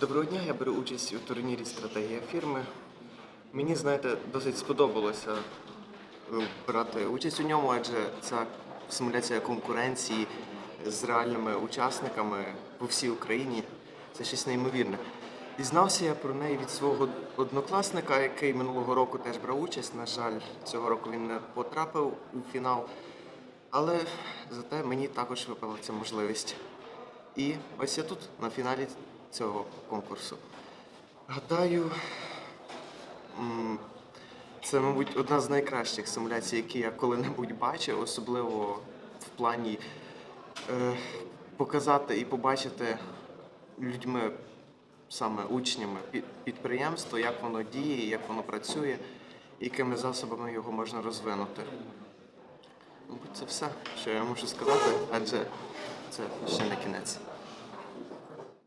Доброго дня, я беру участь у турнірі Стратегія фірми. Мені, знаєте, досить сподобалося е, брати участь у ньому, адже це симуляція конкуренції з реальними учасниками по всій Україні. Це щось неймовірне. Дізнався я про неї від свого однокласника, який минулого року теж брав участь. На жаль, цього року він не потрапив у фінал. Але зате мені також випала ця можливість. І ось я тут, на фіналі цього конкурсу. Гадаю, це, мабуть, одна з найкращих симуляцій, які я коли-небудь бачив, особливо в плані е, показати і побачити людьми, саме учнями, під- підприємство, як воно діє, як воно працює, якими засобами його можна розвинути. Мабуть, це все, що я можу сказати, адже це ще не кінець.